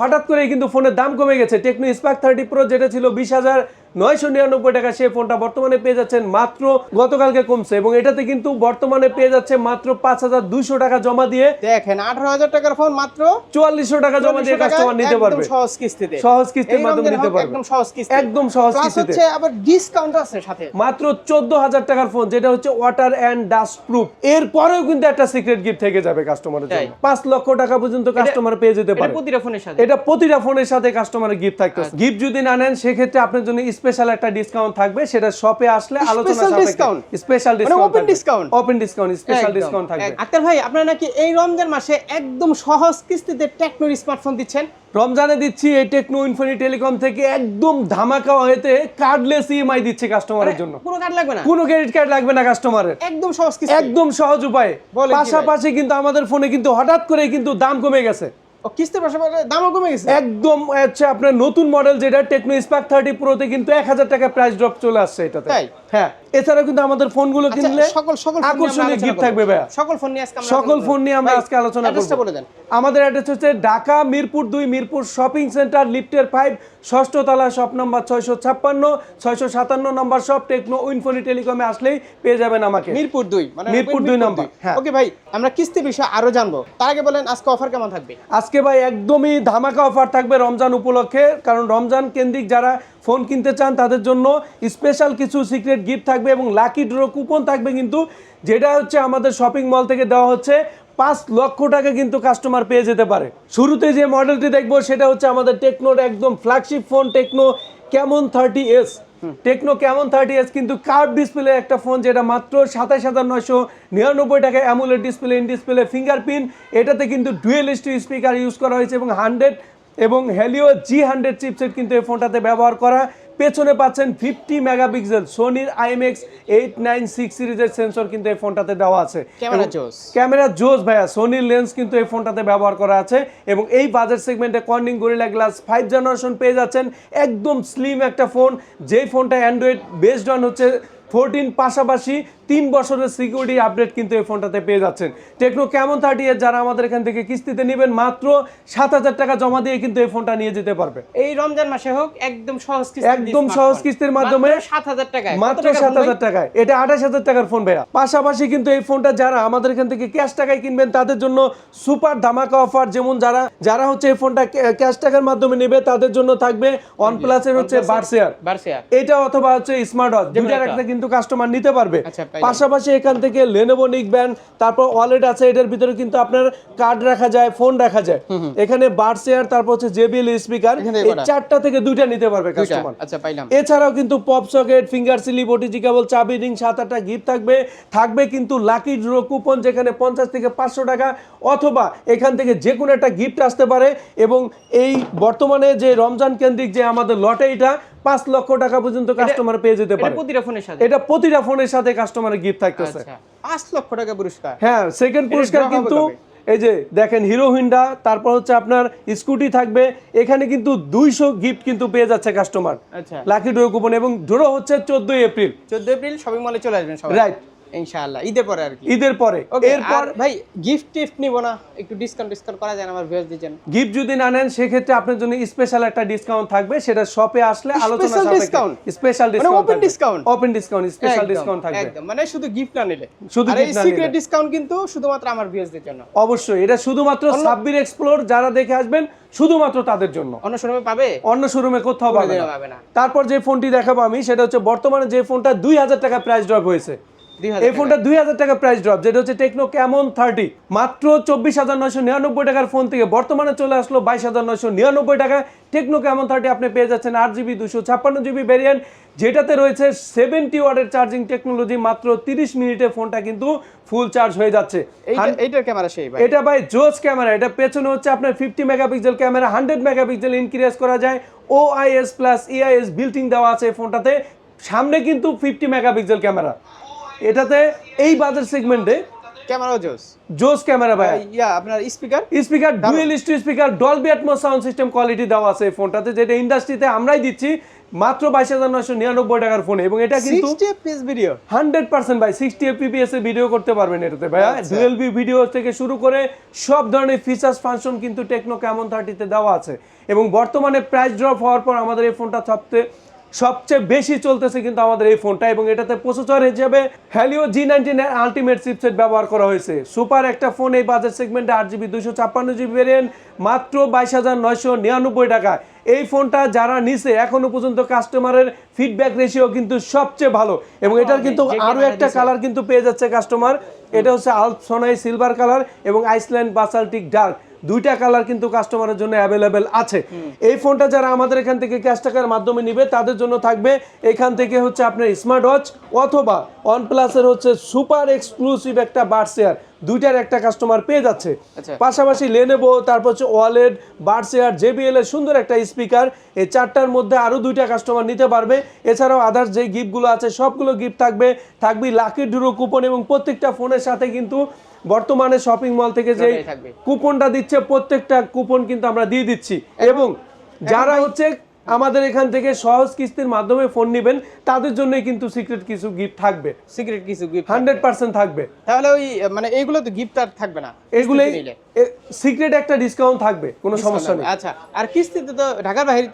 হঠাৎ করেই কিন্তু ফোনের দাম কমে গেছে। টেকনো স্পার্ক থার্টি প্রো যেটা ছিল বিশ হাজার নয়শো নিরানব্বই টাকা সেই ফোনটা বর্তমানে পেয়ে যাচ্ছেন মাত্র গতকালকে কমছে এবং এটাতে কিন্তু বর্তমানে পেয়ে যাচ্ছে মাত্র পাঁচ হাজার দুইশো টাকা জমা দিয়ে দেখেন আঠারো হাজার টাকার ফোন মাত্র চুয়াল্লিশশো টাকা জমা দিয়ে কাস্টমার নিতে পারবে। সহজ কিস্তিতে। সহজ কিস্তির মাধ্যমে নিতে পারবে। একদম সহজ কিস্তি একদম সহজ কিস্তিতে। আবার ডিসকাউন্ট আছে সাথে। মাত্র চোদ্দ হাজার টাকার ফোন যেটা হচ্ছে ওয়াটার অ্যান্ড ডাস্ট প্রুফ এরপরেও কিন্তু একটা সিক্রেট গিফট থেকে যাবে কাস্টমারের জন্য। পাঁচ লক্ষ টাকা পর্যন্ত কাস্টমার পেয়ে যেতে পারে। প্রতিটা ফোনের সাথে। এটা প্রতিটা ফোনের সাথে কাস্টমারের গিফট থাকতে। আচ্ছা। গিফট যদি না নেন সেক্ষেত্রে আপনার জন্য স্পেশাল একটা ডিসকাউন্ট থাকবে সেটা শপে আসলে আলোচনা discount? Special discount open discount? Open discount special discount থাকবে। আক্তার ভাই আপনারা নাকি এই রমজান মাসে একদম সহজ কিস্তিতে টেকনোর স্মার্টফোন দিচ্ছেন? রমজানে দিচ্ছি এই টেকনো ইনফিনি টেলিকম থেকে একদম ধামাকা হয়েতে কার্ডলেস ইএমআই দিচ্ছে কাস্টমারের জন্য। কোনো কার্ড লাগবে না? কোনো ক্রেডিট কার্ড লাগবে না কাস্টমারের একদম সহজ একদম সহজ উপায়? পাশাপাশি কিন্তু আমাদের ফোনে কিন্তু হঠাৎ করে কিন্তু দাম কমে গেছে। কিস্তির পাশাপাশি দামও কমে গেছে? একদম হচ্ছে আপনার নতুন মডেল যেটা টেকনো স্পার্ক থার্টি প্রোতে কিন্তু এক হাজার টাকা প্রাইস ড্রপ চলে আসছে এটা তাই? হ্যাঁ। এছাড়াও কিন্তু আমাদের ফোনগুলো আচ্ছা, কিনলে সকল সকল আকর্ষণীয় গিফট। থাকবে ভাইয়া। সকল ফোন নিয়ে আজকে আমরা সকল ফোন নিয়ে আমরা আজকে আলোচনা করব। বলে দেন। আমাদের অ্যাড্রেস হচ্ছে ঢাকা মিরপুর দুই মিরপুর শপিং সেন্টার লিফটের ফাইভ ষষ্ঠ তলা শপ নাম্বার ছয়শো ছাপ্পান্ন ছয়শো সাতান্ন নম্বর শপ টেকনো উইনফোনি টেলিকমে আসলেই পেয়ে যাবেন আমাকে। মিরপুর দুই মানে মিরপুর দুই নাম্বার, হ্যাঁ। ওকে ভাই আমরা কিস্তি বিষয়ে আরও জানব। তার আগে বলেন আজকে অফার কেমন থাকবে? আজকে ভাই একদমই ধামাকা অফার থাকবে রমজান উপলক্ষে। কারণ রমজান কেন্দ্রিক যারা ফোন কিনতে চান, তাদের জন্য স্পেশাল কিছু সিক্রেট গিফট থাকবে এবং লাকি ড্র কুপন থাকবে কিন্তু, যেটা হচ্ছে আমাদের শপিং মল থেকে দেওয়া হচ্ছে, পাঁচ লক্ষ টাকা কিন্তু কাস্টমার পেয়ে যেতে পারে। শুরুতে যে মডেলটি দেখব, সেটা হচ্ছে আমাদের টেকনোর একদম flagship phone Tecno Camon thirty S Tecno Camon thirty S কিন্তু কার্ভ ডিসপ্লে একটা ফোন যেটা মাত্র সাতাশ হাজার নয়শো নিরানব্বই টাকা AMOLED display in display fingerprint এটাতে কিন্তু ডুয়েল স্পিকার ইউজ করা হয়েছে এবং হান্ড্রেড এবং হেলিও জি হান্ড্রেড চিপসেট কিন্তু এই ফোনটাতে ব্যবহার করা। পেছনে পাচ্ছেন ফিফটি মেগাপিক্সেল সোনির আইএমএক্স এইট নাইন সিক্স সিরিজের সেন্সর কিন্তু এই ফোনটাতে দেওয়া আছে। ক্যামেরা জোস। ক্যামেরা জোস ভাইয়া সোনির লেন্স কিন্তু এই ফোনটাতে ব্যবহার করা আছে। এবং এই বাজেট সেগমেন্টে Corning Gorilla glass five generation পেয়ে যাচ্ছেন। একদম স্লিম একটা ফোন যেই ফোনটা অ্যান্ড্রয়েড বেসড অন হচ্ছে ফোরটিন পাশাপাশি তিন বছরের সিকিউরিটি আপডেট কিন্তু এই ফোনটাতে পেয়ে যাচ্ছেন। টেকনো কেমন থার্টি এর যারা আমাদের এখান থেকে কিস্তিতে নেবেন মাত্র সাত হাজার টাকা জমা দিয়ে কিন্তু এই ফোনটা নিয়ে যেতে পারবে। এই রমজান মাসে হোক একদম সহজ একদম সহজ কিস্তির মাধ্যমে সাত হাজার টাকায়। মাত্র সাত হাজার টাকায়। এটা আঠাশ হাজার টাকার ফোন ভাইয়া। পাশাপাশি কিন্তু এই ফোনটা যারা আমাদের এখান থেকে ক্যাশ টাকায় কিনবেন তাদের জন্য সুপার ধামাকা অফার যেমন যারা যারা হচ্ছে এই ফোনটা ক্যাশ টাকার মাধ্যমে নেবে তাদের জন্য থাকবে ওয়ান প্লাসের হচ্ছে বার্সেয়ার বার্সিয়া এটা অথবা হচ্ছে স্মার্ট ওয়াচ দুইটার একটা। একটা কিন্তু কাস্টমার নিতে পারবে। আচ্ছা, পাশাপাশি এখান থেকে লেনোভো নিকবেন তারপর ওয়ালেট আছে এটার ভিতরে কিন্তু আপনার কার্ড রাখা যায় ফোন রাখা যায়। এখানে বার্সেয়ার তারপর হচ্ছে জেবিএল স্পিকার এই চারটা থেকে দুইটা নিতে পারবে কাস্টমার আচ্ছা পাইলাম। এছাড়াও কিন্তু pop socket finger slip OTG cable চাবি রিং সাত আটটা গিফট থাকবে। থাকবে কিন্তু লাকি ড্র কুপন যেখানে পঞ্চাশ থেকে পাঁচশো টাকা অথবা এখান থেকে যে কোনো একটা গিফট আসতে পারে। এবং এই বর্তমানে যে রমজান কেন্দ্রিক যে আমাদের লটারিটা পাঁচ লক্ষ টাকা পর্যন্ত কাস্টমার পেয়ে যেতে পারে। প্রতিটা ফোনের সাথে? এটা প্রতিটা ফোনের সাথে কাস্টমারের গিফট থাকতেছে। আচ্ছা। পাঁচ লক্ষ টাকা পুরস্কার। হ্যাঁ সেকেন্ড পুরস্কার কিন্তু এই যে দেখেন হিরো হিন্ডা তারপর হচ্ছে আপনার স্কুটি থাকবে। এখানে কিন্তু দুইশো গিফট কিন্তু পেয়ে যাচ্ছে কাস্টমার লাকি ড্র কুপন এবং ড্র হচ্ছে চোদ্দই এপ্রিল চোদ্দ এপ্রিল শপিং মলে চলে আসবেন রাইট ইনশাআল্লাহ। ঈদের পরে আর কি। ঈদের পরে। এরপর ভাই গিফট টিফট নিব না একটু ডিসকাউন্ট ডিসকাউন্ট করা যায় আমার গিফট যদি না নেন সেক্ষেত্রে আপনার জন্য স্পেশাল একটা ডিসকাউন্ট থাকবে সেটা শপে আসলে আলোচনা discount? Special discount open discount? Open discount special discount থাকবে। একদম। মানে শুধু গিফট না নিলে। শুধু এই না সিক্রেট ডিসকাউন্ট কিন্তু শুধুমাত্র আমার ভিউয়ার্সদের জন্য। অবশ্যই এটা শুধুমাত্র সাব্বির এক্সপ্লোর যারা দেখে আসবেন শুধুমাত্র তাদের জন্য। অন্য শোরুমে পাবে? অন্য শোরুমে কোথাও পাবে না। তারপর যে ফোনটি দেখাবো আমি সেটা হচ্ছে বর্তমানে যে ফোনটা দুই হাজার টাকা প্রাইস ড্রপ হয়েছে। এই ফোনটা দুই হাজার টাকা প্রাইস ড্রপ যেটা হচ্ছে টেকনো ক্যামন থার্টি মাত্র চব্বিশ হাজার নয়শো নিরানব্বই টাকার ফোন থেকে। বর্তমানে চলে আসলো বাইশ হাজার নয়শো নিরানব্বই টাকা টেকনো ক্যামন থার্টি আপনি পেয়ে যাচ্ছেন আট জিবি দুশো ছাপ্পান্ন জিবি ভ্যারিয়েন্ট যেটাতে রয়েছে সেভেন্টি ওয়ার্ডের চার্জিং টেকনোলজি মাত্র তিরিশ মিনিটে ফোনটা কিন্তু ফুল চার্জ হয়ে যাচ্ছে। এইটার ক্যামেরা সেই এটা ভাই জোস ক্যামেরা এটা পেছনে হচ্ছে আপনার fifty megapixel camera hundred megapixel increase করা যায়। O IS plus EIS built in দেওয়া আছে ফোনটাতে সামনে কিন্তু ফিফটি মেগাপিক্সেল ক্যামেরা এটাতে এই বাজার সেগমেন্টে ক্যামেরাও জোস। জোস ক্যামেরা ভাই। ইয়া আপনার speaker? Speaker dual speaker Dolby Atmos sound system quality দেওয়া আছে এই ফোনটাতে যেটা ইন্ডাস্ট্রিতে আমরাই দিচ্ছি মাত্র বাইশ হাজার নয়শো নিরানব্বই টাকার ফোনে এবং এটা কিন্তু ভিডিও হান্ড্রেড পার্সেন্ট ভাই সিক্সটি এফপিএস এ ভিডিও করতে পারবেন এটাতে ভাইয়া। ডুয়েল বি ভিডিও থেকে শুরু করে সব ধরনের ফিচার্স ফাংশন কিন্তু টেকনো ক্যামন থার্টিতে দেওয়া আছে। এবং বর্তমানে প্রাইস ড্রপ হওয়ার পর আমাদের এই ফোনটা সবচেয়ে সবচেয়ে বেশি চলতেছে কিন্তু আমাদের এই ফোনটা এবং এটাতে প্রসেসর হিসেবে Helio G nineteen ultimate chipset ব্যবহার করা হয়েছে। সুপার একটা ফোন এই বাজেট সেগমেন্টে আট জিবি দুশো ছাপ্পান্ন জিবি ভেরিয়েন্ট মাত্র বাইশ হাজার নয়শো নিরানব্বই টাকা এই ফোনটা যারা নিছে এখনও পর্যন্ত কাস্টমারের ফিডব্যাক রেশিও কিন্তু সবচেয়ে ভালো এবং এটার কিন্তু যে আরও একটা। কালার কিন্তু পেয়ে যাচ্ছে কাস্টমার এটা হচ্ছে আলপসোনাই সিলভার কালার এবং আইসল্যান্ড বাসাল্টিক ডার্ক দুইটা কালার কিন্তু কাস্টমারের জন্য অ্যাভেলেবেল আছে। এই ফোনটা যারা আমাদের এখান থেকে ক্যাশ টাকার মাধ্যমে নিবে, তাদের জন্য থাকবে এখান থেকে হচ্ছে আপনার স্মার্ট ওয়াচ অথবা ওয়ান প্লাসের হচ্ছে সুপার এক্সক্লুসিভ একটা বার্সেয়ার দুইটার একটা কাস্টমার পেয়ে যাচ্ছে। আচ্ছা। পাশাপাশি লেনেবো তারপর হচ্ছে ওয়ালেট বার্সেয়ার জেবিএল এর সুন্দর একটা স্পিকার এই চারটার মধ্যে আরও দুইটা কাস্টমার নিতে পারবে। এছাড়াও আদার্স যে গিফটগুলো আছে সবগুলো গিফট থাকবে। থাকবে লাকি ড্রো কুপন এবং প্রত্যেকটা ফোনের সাথে কিন্তু বর্তমানে শপিং মল থেকে যে কুপনটা দিচ্ছে প্রত্যেকটা কুপন কিন্তু আমরা দিয়ে দিচ্ছি। এবং যারা হচ্ছে আমাদের এখান থেকে সহজ কিস্তির মাধ্যমে ফোন নেবেন। তাদের জন্যই কিন্তু সিক্রেট কিছু গিফট থাকবে। সিক্রেট কিছু গিফট হান্ড্রেড পার্সেন্ট থাকবে। তাহলে ওই মানে এইগুলো তো গিফট আর থাকবে না এগুলোই সিক্রেট একটা ডিসকাউন্ট থাকবে কোনো সমস্যা নেই। আচ্ছা আর কিস্তিতে তো ঢাকার বাইরে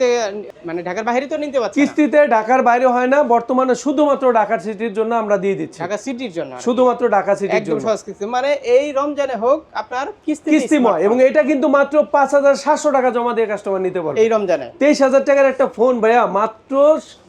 মানে ঢাকার বাইরে তো নিতে পারছি কিস্তিতে ঢাকার বাইরে হয় না বর্তমানে শুধুমাত্র ঢাকার সিটির জন্য আমরা দিয়ে দিচ্ছি। ঢাকা সিটির জন্য শুধুমাত্র ঢাকা সিটির একদম জন্য। সহজ কিস্তি মানে এই রমজানে হোক আপনার কিস্তি কিস্তিময় এবং এটা কিন্তু মাত্র পাঁচ হাজার সাতশো টাকা জমা দিয়ে কাস্টমার নিতে পারবে। এই রমজানে। তেইশ হাজার টাকার একটা ফোন ভাইয়া মাত্র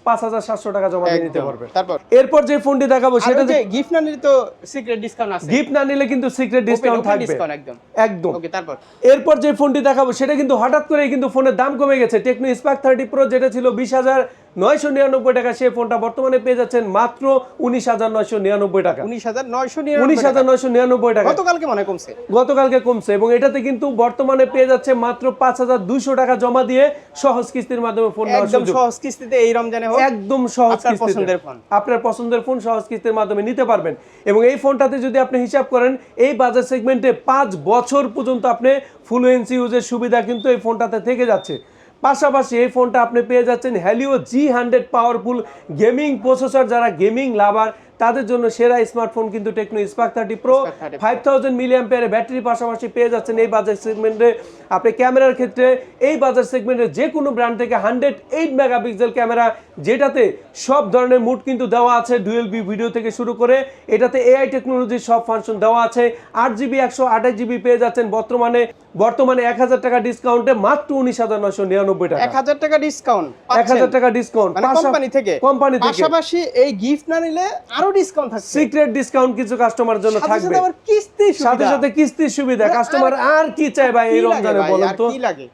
পাঁচ হাজার সাতশো টাকা জমা দিয়ে নিতে একদম। পারবে। তারপর? এরপর যে ফোনটি দেখাবো সেটা যে গিফট না নিলে তো সিক্রেট ডিসকাউন্ট আছে। গিফট না নিলে কিন্তু সিক্রেট ডিসকাউন্ট থাকবে। ডিসকাউন্ট একদম। একদম। ওকে তারপর? এরপর যে ফোনটি দেখাবো সেটা কিন্তু হঠাৎ করে কিন্তু ফোনের দাম কমে গেছে। টেকনো স্পার্ক থার্টি প্রো যেটা ছিল বিশ হাজার নয়শো নিরানব্বই টাকা সেই ফোনটা বর্তমানে পেয়ে যাচ্ছেন মাত্র উনিশ হাজার নয়শো নিরানব্বই টাকা। উনিশ হাজার নয়শো উনিশ হাজার নয়শো নিরানব্বই টাকা। গতকালকে মনে কমছে। গতকালকে কমছে এবং এটাতে কিন্তু বর্তমানে পেয়ে যাচ্ছে মাত্র পাঁচ হাজার দুইশো টাকা জমা দিয়ে সহজ কিস্তির মাধ্যমে ফোন একদম সহজ কিস্তিতে এই রমজানে একদম সহজ পছন্দের ফোন। আপনার পছন্দের ফোন সহজ কিস্তির মাধ্যমে নিতে পারবেন। এবং এই ফোনটাতে যদি আপনি হিসাব করেন এই বাজার সেগমেন্টে পাঁচ বছর পর্যন্ত আপনি ফ্লুয়েন্সি ইউজের সুবিধা কিন্তু এই ফোনটাতে থেকে যাচ্ছে। পাশাপাশি এই ফোনটা আপনি পেয়ে যাচ্ছেন Helio G hundred powerful gaming processor যারা গেমিং লাভার তাদের জন্য সেরা স্মার্টফোন কিন্তু Tecno Spark thirty Pro Spark 30 Pro। Five thousand মিলিয়াম পেয়ারের ব্যাটারি পাশাপাশি পেয়ে যাচ্ছেন এই বাজার সেগমেন্টে আপনি ক্যামেরার ক্ষেত্রে এই বাজার সেগমেন্টে যে কোনো ব্র্যান্ড থেকে হান্ড্রেড এইট মেগাপিক্সেল ক্যামেরা যেটাতে সব ধরনের মুড কিন্তু দেওয়া আছে ডুয়েল বি ভিডিও থেকে শুরু করে এটাতে এআই টেকনোলজির সব ফাংশন দেওয়া আছে। আট জিবি একশো আঠাশ জিবি পেয়ে যাচ্ছেন বর্তমানে। বর্তমানে এক হাজার টাকা ডিসকাউন্টে মাত্র উনিশ হাজার নয়শো নিরানব্বই টাকা। এক হাজার টাকা ডিসকাউন্ট এক হাজার টাকা ডিসকাউন্ট মানে কোম্পানি থেকে। কোম্পানি থেকে। পাশাপাশি এই গিফট না নিলে আরও ডিসকাউন্ট থাকছে। সিক্রেট ডিসকাউন্ট কিছু কাস্টমার জন্য থাকবে। কিস্তি সাথে সুবিধা। সাথে কিস্তির সুবিধা। আর- কাস্টমার আর কি চায় ভাই এই রমজানে? বলেন তো?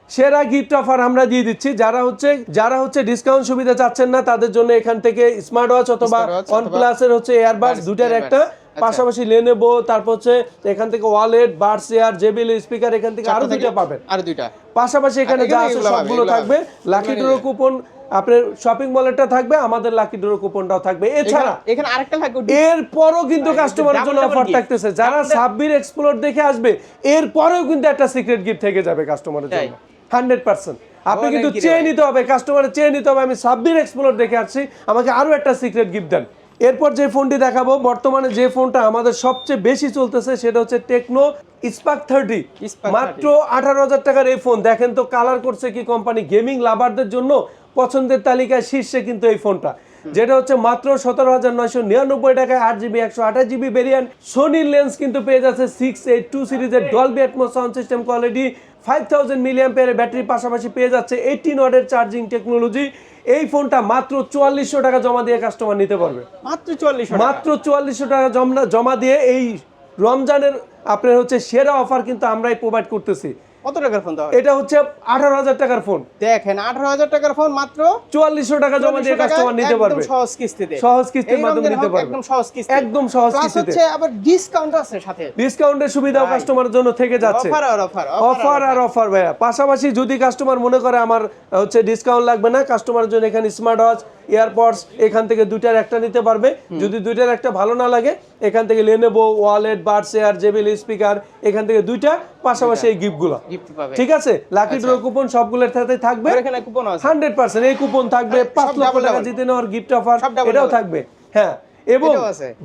সেরা গিফট অফার আমরা দিয়ে দিচ্ছি। যারা হচ্ছে যারা হচ্ছে ডিসকাউন্ট সুবিধা চাচ্ছেন না তাদের জন্য এখান থেকে স্মার্ট ওয়াচ অথবা ওয়ান প্লাস এর হচ্ছে এয়ারবাডস Buds, দুটার একটা। পাশাপাশি লেনেবো তারপর হচ্ছে এখান থেকে wallet buds air JBL speaker এখান থেকে আরও দুইটা পাবেন। আরও দুইটা। পাশাপাশি এখানে যা আছে সবগুলো থাকবে। লাকি ড্র কুপন আপনার শপিং মলেরটা থাকবে আমাদের লাকি ড্র কুপনটাও থাকবে। এছাড়া এখানে- আরেকটা লাগবে এরপরও কিন্তু কাস্টমারের জন্য অফার থাকতেছে। যারা সাব্বির এক্সপ্লোর দেখে আসবে এর পরেও কিন্তু একটা সিক্রেট গিফট থেকে যাবে কাস্টমারের জন্য। হান্ড্রেড পার্সেন্ট আপনি কিন্তু চেয়ে নিতে হবে কাস্টমারের চেয়ে নিতে হবে। আমি সাব্বির এক্সপ্লোর দেখে আসছি আমাকে আরও একটা সিক্রেট গিফট দেন। এরপর যে ফোনটি দেখাবো বর্তমানে যে ফোনটা আমাদের সবচেয়ে বেশি চলতেছে সেটা হচ্ছে টেকনো স্পার্ক থার্টি মাত্র আঠারো হাজার টাকার এই ফোন দেখেন তো কালার করছে কি কোম্পানি গেমিং লাভারদের জন্য পছন্দের তালিকায় শীর্ষে কিন্তু এই ফোনটা যেটা হচ্ছে মাত্র সতেরো হাজার নয়শো নিরানব্বই টাকায় আট জিবি একশো আঠাশ জিবি ভেরিয়েন্ট সোনির লেন্স কিন্তু পেয়ে যাচ্ছে সিক্স এইট টু সিরিজের Dolby Atmos sound system quality five thousand মিলিয়াম পেয়ারের ব্যাটারির পাশাপাশি পেয়ে যাচ্ছে এইটিন ওয়াটের চার্জিং টেকনোলজি এই ফোনটা মাত্র চুয়াল্লিশশো টাকা জমা দিয়ে কাস্টমার নিতে পারবে। মাত্র চুয়াল্লিশশো মাত্র চুয়াল্লিশশো টাকা জমা জমা দিয়ে এই রমজানের আপনার হচ্ছে সেরা অফার কিন্তু আমরাই প্রোভাইড করতেছি। কত টাকার ফোন দেওয়া এটা হচ্ছে আঠারো হাজার টাকার ফোন দেখেন আঠারো হাজার টাকার ফোন মাত্র চুয়াল্লিশশো টাকা জমা দিয়ে কাস্টমার নিতে পারবে। সহজ কিস্তিতে। সহজ কিস্তির মাধ্যমে নিতে পারবে। একদম সহজ কিস্তি একদম সহজ কিস্তিতে। হচ্ছে আবার ডিসকাউন্ট আছে সাথে। ডিসকাউন্টের সুবিধাও কাস্টমারের জন্য থেকে যাচ্ছে। অফার আর অফার অফার আর অফার ভাইয়া। পাশাপাশি যদি কাস্টমার মনে করে আমার হচ্ছে ডিসকাউন্ট লাগবে না কাস্টমারের জন্য এখানে স্মার্ট ওয়াচ এয়ারপডস এখান থেকে দুইটার একটা নিতে পারবে। যদি দুইটার একটা ভালো না লাগে এখান থেকে লেনেবো ওয়ালেট বার্ড শেয়ার জেবিল স্পিকার এখান থেকে দুইটা পাশাপাশি এই গিফটগুলো ঠিক আছে? লাকি ড্র কুপন সবগুলোর সাথে থাকবে। এখানে কুপন আছে। হান্ড্রেড পার্সেন্ট এই কুপন থাকবে পাঁচ লক্ষ টাকা। জিতে নেওয়ার গিফট অফার এটাও থাকবে। হ্যাঁ এবং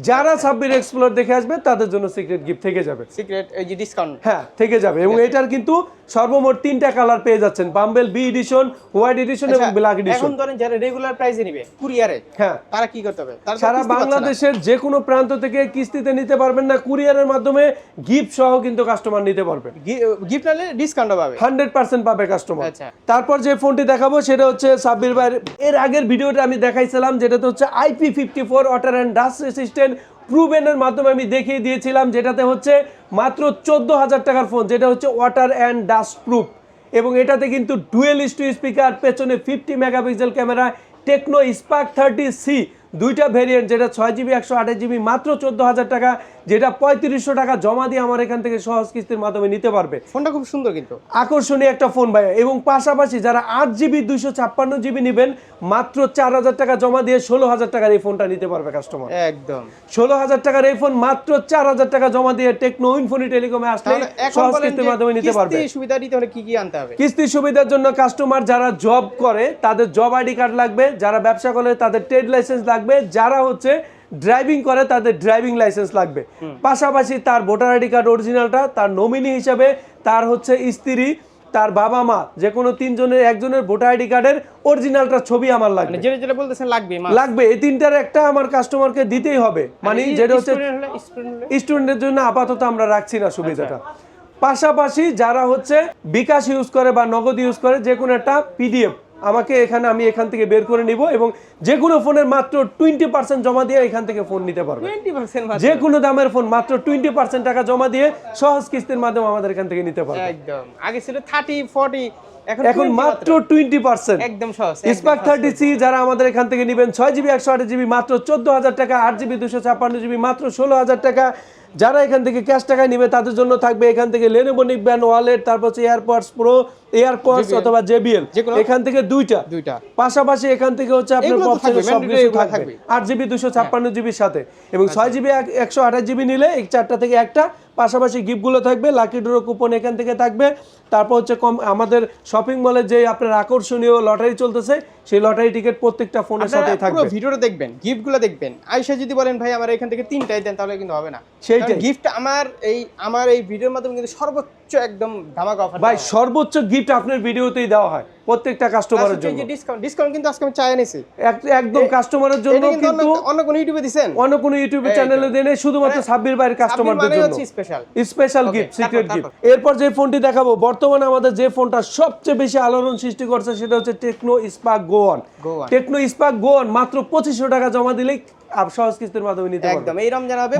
যারা সাব্বির এক্সপ্লোর দেখে আসবে তাদের জন্য সিক্রেট গিফট থেকে যাবে। সিক্রেট এই যে ডিসকাউন্ট হ্যাঁ থেকে যাবে। এবং এটার কিন্তু সর্বমোট তিনটা কালার পেয়ে যাচ্ছেন। Bumble bee edition white edition এবং ব্ল্যাক এডিশন এখন ধরেন যারা রেগুলার প্রাইসে নিবে কুরিয়ারে হ্যাঁ। তারা কি করতে হবে? সারা। বাংলাদেশের যে কোনো প্রান্ত থেকে কিস্তিতে নিতে পারবেন না কুরিয়ারের মাধ্যমে গিফট সহ কিন্তু কাস্টমার নিতে পারবে গি- গিফট নিলে ডিসকাউন্ট পাবে। হান্ড্রেড পার্সেন্ট পাবে কাস্টমার আচ্ছা। তারপর যে ফোনটি দেখাবো সেটা হচ্ছে সাব্বির ভাইয়ের। এর আগের ভিডিওটা আমি দেখাইছিলাম যেটাতে হচ্ছে IP fifty four water and dust resistant প্রুভেনের মাধ্যমে আমি দেখিয়ে দিয়েছিলাম, যেটাতে হচ্ছে মাত্র চোদ্দ হাজার টাকার ফোন, যেটা হচ্ছে ওয়াটার অ্যান্ড ডাস্ট প্রুফ। এবং এটাতে কিন্তু ডুয়েল স্টু স্পিকার, পেছনে fifty megapixel camera, Tecno Spark thirty C, দুইটা ভেরিয়েন্ট যেটা ছয় জিবি একশো আঠাশ জিবি মাত্র চোদ্দ হাজার টাকা। যেটা পঁয়ত্রিশশো টাকা জমা দিয়ে আমার এখান থেকে সহজ কিস্তির মাধ্যমে নিতে পারবে। ফোনটা খুব সুন্দর কিন্তু। আকর্ষণীয় একটা ফোন ভাইয়া। এবং পাশাপাশি যারা আট জিবি দুইশো ছাপ্পান্ন জিবি নেবেন মাত্র চার হাজার টাকা জমা দিয়ে ষোলো হাজার টাকার এই ফোনটা নিতে পারবে কাস্টমার একদম। ষোলো হাজার টাকার এই ফোন মাত্র চার হাজার টাকা জমা দিয়ে টেকনো ইনফোনি টেলিকমে আসলে সহজ কিস্তির মাধ্যমে নিতে পারবে। কিস্তি সুবিধা নিতে হলে কি কি আনতে হবে? কিস্তির সুবিধার জন্য কাস্টমার যারা জব করে তাদের জব আইডি কার্ড লাগবে যারা ব্যবসা করে তাদের ট্রেড লাইসেন্স লাগবে যারা হচ্ছে ড্রাইভিং করে তাদের ড্রাইভিং লাইসেন্স লাগবে। পাশাপাশি তার ভোটার আইডি কার্ড অরিজিনালটা তার নমিনি হিসাবে তার হচ্ছে স্ত্রী তার বাবা মা যে কোনো তিনজনের একজনের ভোটার আইডি কার্ডের অরিজিনালটা ছবি আমার লাগবে। মানে যেটা যেটা বলতেছেন লাগবে লাগবে এই তিনটার একটা আমার কাস্টমারকে দিতেই হবে। মানে যেটা হচ্ছে স্টুডেন্টের জন্য আপাতত আমরা রাখছি না সুবিধাটা। পাশাপাশি যারা হচ্ছে বিকাশ ইউজ করে বা নগদ ইউজ করে যে কোনো একটা পিডিএফ আমাকে এখানে আমি এখান থেকে বের করে নিব এবং যে কোনো ফোনের মাত্র টোয়েন্টি পার্সেন্ট জমা দিয়ে এখান থেকে ফোন নিতে পারবে। যে কোনো দামের ফোন মাত্র টোয়েন্টি পার্সেন্ট টাকা জমা দিয়ে সহজ কিস্তির মাধ্যমে আমাদের এখান থেকে নিতে পারবে। একদম। আগে ছিল থার্টি ফর্টি এখন এখন 20 মাত্র টোয়েন্টি পার্সেন্ট একদম সহজ স্পার্ক থার্টি সি যারা আমাদের এখান থেকে নেবেন ছয় জিবি একশো আট জিবি মাত্র চোদ্দ হাজার টাকা আট জিবি দুশো ছাপ্পান্ন জিবি মাত্র ষোলো হাজার টাকা। যারা এখান থেকে ক্যাশ টাকায় নিবে তাদের জন্য থাকবে এখান থেকে লেনোভো নিবেন ওয়ালেট তারপর হচ্ছে এয়ারপডস প্রো এয়ারপডস অথবা জেবিএল এখান থেকে দুইটা। দুইটা। পাশাপাশি এখান থেকে হচ্ছে আপনার থাকবে, সব কিছু থাকবে। থাকবে। আট জিবি দুশো ছাপ্পান্ন জিবির সাথে। এবং ছয় জিবি একশো আঠাশ জিবি নিলে এই চারটা থেকে একটা। পাশাপাশি গিফটগুলো থাকবে লাকি ড্র কুপন এখান থেকে থাকবে। তারপর হচ্ছে কম আমাদের শপিং মলে যে আপনার আকর্ষণীয় লটারি চলতেছে সেই লটারি টিকিট প্রত্যেকটা ফোনের সাথে থাকবে পুরো ভিডিওটা দেখবেন গিফটগুলো দেখবেন। আয়সা যদি বলেন ভাই আমার এখান থেকে তিনটাই দেন তাহলে কিন্তু হবে না। সেইটা গিফট আমার এই আমার এই ভিডিওর মাধ্যমে কিন্তু সর্বোচ্চ একদম ধামাকা অফার ভাই সর্বোচ্চ গিফট আপনার ভিডিওতেই দেওয়া হয় প্রত্যেকটা কাস্টমারের জন্য। ডিসকাউন্ট ডিসকাউন্ট কিন্তু আজকে আমি চাই এনেছি। একদম কাস্টমারের জন্য কিন্তু অন্য- কোনো ইউটিউবে দিছেন? অন্য কোনো ইউটিউবে চ্যানেলে দেনে শুধুমাত্র সাব্বির ভাইয়ের কাস্টমারদের জন্য। Special special gift secret gift এরপর যে ফোনটি দেখাবো বর্তমানে আমাদের যে ফোনটা সবচেয়ে বেশি আলোড়ন সৃষ্টি করছে সেটা হচ্ছে Tecno Spark Go on Tecno Spark Go on মাত্র পঁচিশশো টাকা জমা দিলেই সহজ কিস্তির মাধ্যমে নিতে পারবে। একদম এই রমজান হবে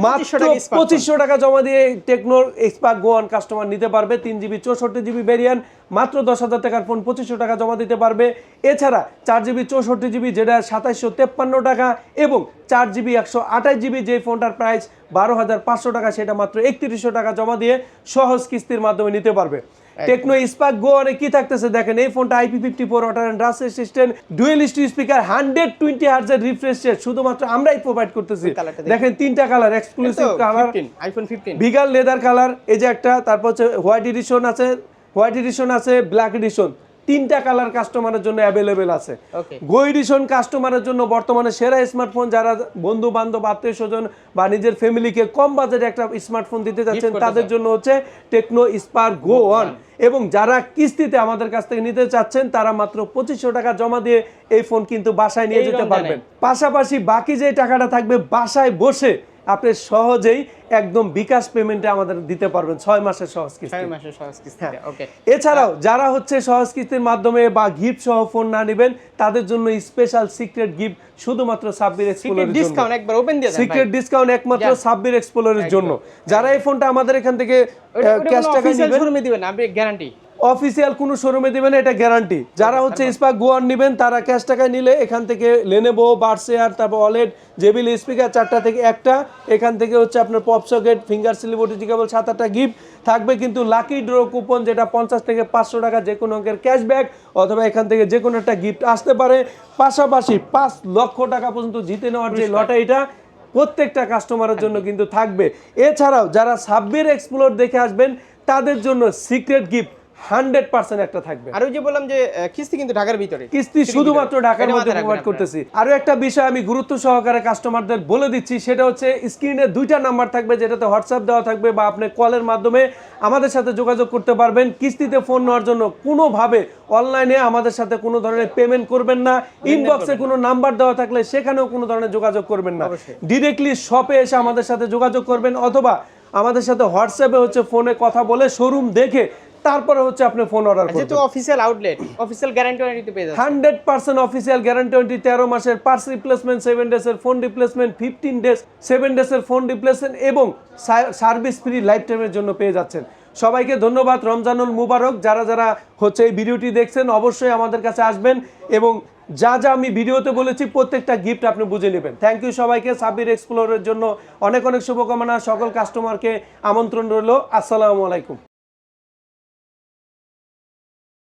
2500 টাকা জমা দিয়ে টেকনোর স্পার্ক গো অন কাস্টমার নিতে পারবে। জিবি চৌষট্টি জিবি ভেরিয়েন্ট মাত্র দশ হাজার টাকার ফোন পঁচিশশো টাকা জমা দিতে পারবে। এছাড়া চার জিবি চৌষট্টি জিবি যেটা সাতাইশশো তেপ্পান্ন টাকা এবং চার জিবি একশো আঠাশ জিবি যে ফোনটার প্রাইস বারো হাজার পাঁচশো টাকা সেটা মাত্র একত্রিশশো টাকা জমা দিয়ে সহজ কিস্তির মাধ্যমে নিতে পারবে। টেকনো স্পার্ক গো অনে কি থাকতেছে দেখেন এই ফোনটা IP fifty four water and Ras resistant dual stereo speaker hundred twenty হার্জের refresh rate শুধুমাত্র আমরাই প্রোভাইড করতেছি। দেখেন। তিনটা কালার এক্সক্লুসিভ কালার আইফোন 15 বিগার লেদার কালার এই যে একটা তারপর হচ্ছে হোয়াইট এডিশন আছে হোয়াইট এডিশন আছে ব্ল্যাক এডিশন তিনটা কালার কাস্টমারের জন্য অ্যাভেলেবেল আছে। ওকে গো এডিশন কাস্টমারের জন্য বর্তমানে সেরা স্মার্টফোন যারা বন্ধু বান্ধব আত্মীয় স্বজন বা নিজের ফ্যামিলিকে কম বাজেটে একটা স্মার্টফোন দিতে যাচ্ছেন তাদের জন্য হচ্ছে টেকনো স্পার গো ওয়ান এবং যারা কিস্তিতে আমাদের কাছ থেকে নিতে চাচ্ছেন তারা মাত্র পঁচিশশো টাকা জমা দিয়ে এই ফোন কিন্তু বাসায় নিয়ে যেতে। পারবেন। পাশাপাশি বাকি যে টাকাটা থাকবে বাসায় বসে আপনি সহজেই একদম বিকাশ পেমেন্টে আমাদের দিতে পারবেন। ছয় মাসের সহজ কিস্তি। ছয় মাসের সহজ কিস্তিতে ওকে এছাড়াও যারা হচ্ছে সহজ কিস্তির মাধ্যমে বা গিফট সহ ফোন না নেবেন তাদের জন্য স্পেশাল সিক্রেট গিফট শুধুমাত্র সাব্বির এক্সপ্লোরের জন্য। ডিসকাউন্ট একবার ওপেন দিয়ে দেন সিক্রেট ডিসকাউন্ট একমাত্র. সাব্বির এক্সপ্লোরের জন্য। যারা এই ফোনটা আমাদের এখান থেকে ক্যাশ টাকা নেবেন শোরুমে দিবেন আপনি গ্যারান্টি অফিসিয়াল কোনো শোরুমে দিবেন এটা গ্যারান্টি যারা হচ্ছে স্পার্ক গোয়ার নেবেন তারা ক্যাশ টাকায় নিলে এখান থেকে লেনেবো বার্সেয়ার তারপর অলেট জেবিল স্পিকার চারটা থেকে একটা এখান থেকে হচ্ছে আপনার পপ সকেট ফিঙ্গার সিলিবটি কেবল সাত আটটা গিফট থাকবে। কিন্তু লাকি ড্র কুপন যেটা পঞ্চাশ থেকে পাঁচশো টাকা যে কোনো অঙ্কের ক্যাশব্যাক অথবা এখান থেকে যে কোনো একটা গিফট আসতে পারে। পাশাপাশি পাঁচ লক্ষ টাকা পর্যন্ত জিতে নেওয়ার যে লটারিটা প্রত্যেকটা কাস্টমারের জন্য কিন্তু থাকবে। এছাড়াও যারা সাব্বির এক্সপ্লোর দেখে আসবেন তাদের জন্য সিক্রেট গিফট হান্ড্রেড পার্সেন্ট একটা থাকবে। আর ওই যে বললাম যে কিস্তি কিন্তু ঢাকার ভিতরে। কিস্তি শুধুমাত্র ঢাকার মধ্যে প্রোভাইড করতেছি। আরও একটা বিষয় আমি গুরুত্ব সহকারে কাস্টমারদের বলে দিচ্ছি সেটা হচ্ছে স্ক্রিনে দুইটা নাম্বার থাকবে যেটাতে হোয়াটসঅ্যাপ দেওয়া থাকবে বা আপনি কলের মাধ্যমে আমাদের সাথে যোগাযোগ করতে পারবেন। কিস্তিতে ফোন নেওয়ার জন্য কোনোভাবে অনলাইনে আমাদের সাথে কোনো ধরনের পেমেন্ট করবেন না। ইনবক্সে কোনো নাম্বার দেওয়া থাকলে সেখানেও কোনো ধরনের যোগাযোগ করবেন না। ডিরেক্টলি শপে এসে আমাদের সাথে যোগাযোগ করবেন অথবা আমাদের সাথে হোয়াটসঅ্যাপে হচ্ছে ফোনে কথা বলে শোরুম দেখে তারপরে হচ্ছে আপনি ফোন অর্ডার করবেন। যেহেতু official outlet official guarantee warranty পেয়ে যাচ্ছে hundred percent official guarantee twenty তেরো মাসের parts replacement seven ডেজের phone replacement fifteen days seven ডেজের phone replacement এবং সার্ভিস ফ্রি লাইফ টাইমের জন্য পেয়ে যাচ্ছেন। সবাইকে ধন্যবাদ রমজানুল মুবারক। যারা যারা হচ্ছে এই ভিডিওটি দেখছেন অবশ্যই আমাদের কাছে আসবেন এবং যা যা আমি ভিডিওতে বলেছি প্রত্যেকটা গিফট আপনি বুঝে নেবেন। থ্যাংক ইউ সবাইকে সাবির এক্সপ্লোরের জন্য অনেক অনেক শুভকামনা। সকল কাস্টমারকে আমন্ত্রণ রইল। আসসালামু আলাইকুম।